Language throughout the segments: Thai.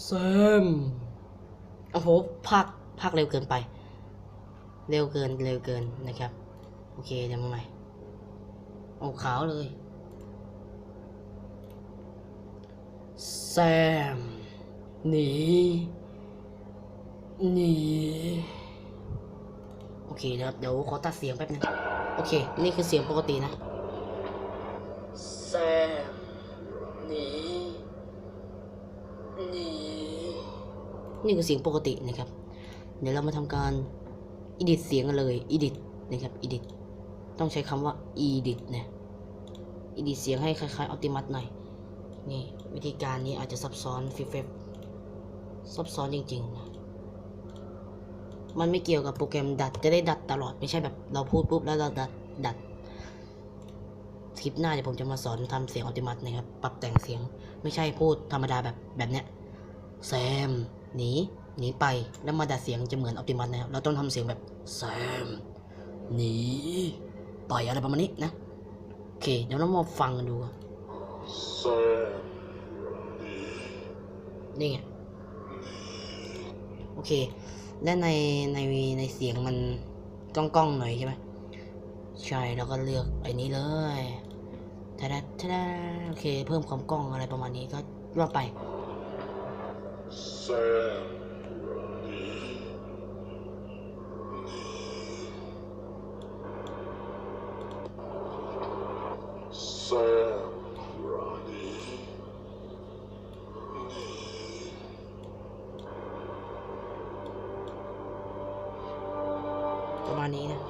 แซมโอ้โหภาคภาคเร็วเกินไป เร็วเกินเร็วเกินนะครับ โอเคเดี๋ยวมาใหม่โอ้ขาวเลยแซมหนีหนีโอเคนะครับเดี๋ยวขอตัดเสียงแป๊บนึงโอเค นี่คือเสียงปกตินะแซมหนีหนี นี่คือเสียงปกตินะครับ เดี๋ยวเรามาทำการอิดิทเสียงกันเลยอิดิทนะครับอิดิทต้องใช้คำว่าอิดิทนะอิดิทเสียงให้คล้ายๆอัลติมัตหน่อยนี่วิธีการนี้อาจจะซับซ้อนฟิเฟซับซ้อนจริงๆนะมันไม่เกี่ยวกับโปรแกรมดัดจะได้ดัดตลอดไม่ใช่แบบเราพูดปุ๊บแล้วเราดัดดัดคลิปหน้าเดี๋ยวผมจะมาสอนทำเสียงอัลติมัตนะครับปรับแต่งเสียงไม่ใช่พูดธรรมดาแบบแบบเนี้ยแซม หนีหนีไปแล้วมาดัดเสียงจะเหมือนอัลติมัตนะครับเราต้องทำเสียงแบบแซมหนีไปอะไรประมาณนี้นะโอเค เดี๋ยวเรามาฟังกันดูก่อน Sam. นี่ไงโอเค และในในในเสียงมันก้องก้องๆหน่อยใช่ไหมใช่แล้วก็เลือกไอ้นี้เลยทะดาทะดาโอเค เพิ่มความกล้องอะไรประมาณนี้ก็ว่าไป Sam. Sam. Ronnie. ประมาณนี้นะ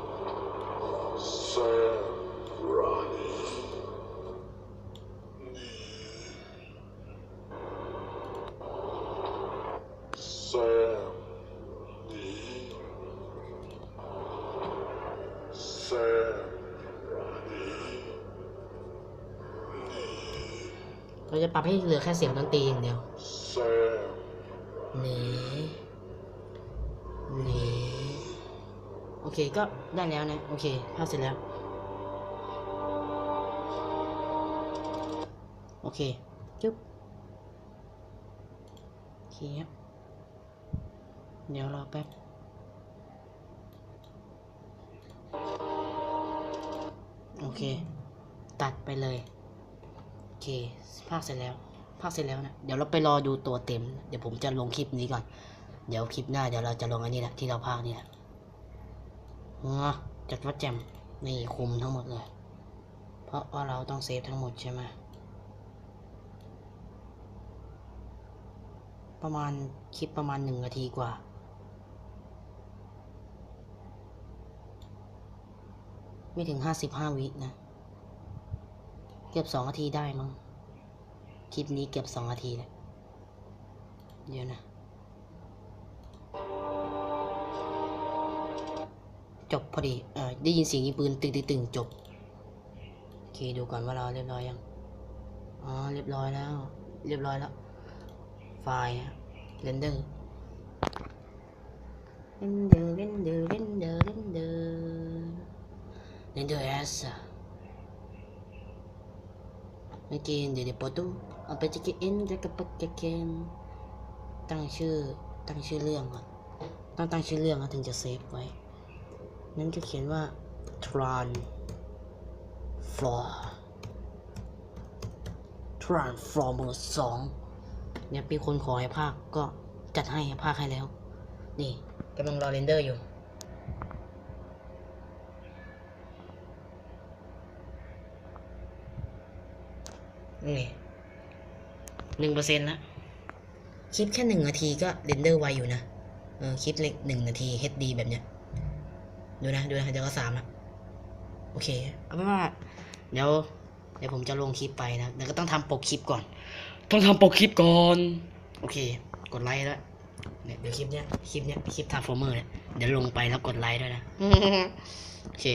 เราจะปรับให้เหลือแค่เสียงดนตรีอย่างเดียวนีหนีโอเคก็ได้แล้วนะ โอเคภาพเสร็จแล้ว โอเคจุ๊บโอเคครับเดี๋ยวรอแป๊บโอเค ตัดไปเลย เคภาคเสร็จแล้วภาคเสร็จแล้วนะเดี๋ยวเราไปรอดูตัวเต็ม เดี๋ยวผมจะลงคลิปนี้ก่อน เดี๋ยวคลิปหน้าเดี๋ยวเราจะลงอันนี้แหละที่เราภาคนี่แหละงะจัดวัดแจมนี่คุมทั้งหมดเลย เพราะว่าเราต้องเซฟทั้งหมดใช่ไหมประมาณคลิปประมาณหนึ่งนาทีกว่า ไม่ถึงห้าสิบห้าวินะ เกือบสองนาทีได้มั้งคลิปนี้เกือบสองนาทีแล้วเดี๋ยวนะ จบพอดีเออได้ยินเสียงยิงปืนตึงตึงตึงจบ โอเคดูก่อนว่าเราเรียบร้อยยัง อ๋อ เรียบร้อยแล้ว เรียบร้อยแล้ว ไฟล์เรนเดอร์เรนเดอร์เรนเดอร์เรนเดอร์เรนเดอร์เรนเดอร์เอส เมื่อกี้เดี๋ยวเดี๋ยวปตูเอาไปจะกินจะกระปักกระเกนตั้งชื่อตั้งชื่อเรื่องก่อนต้องตั้งชื่อเรื่องถึงจะเซฟไว้ นั้นก็เขียนว่า tran for transformer สองเนี่ยมีคนขอให้ภาคก็จัดให้ภาคให้แล้ว นี่กำลังรอเรนเดอร์อยู่ นี่หนึ่งเปอร์เซ็นต์ละคลิปแค่หนึ่งนาทีก็เรนเดอร์ไวอยู่นะเออคลิปเล็กหนึ่งนาที HD แบบเนี้ยดูนะดูนะเดี๋ยวก็สามละโอเคเอาเป็นว่าเดี๋ยวเดี๋ยวผมจะลงคลิปไปนะเดี๋ยวก็ต้องทำปกคลิปก่อน ต้องทำปกคลิปก่อน โอเค กดไลค์แล้วเนี่ยเดี๋ยวคลิปเนี้ยคลิปเนี้ยคลิปทาร์ฟอร์เมอร์เนี่ยเดี๋ยวลงไปแล้วกดไลค์ด้วยนะโอเค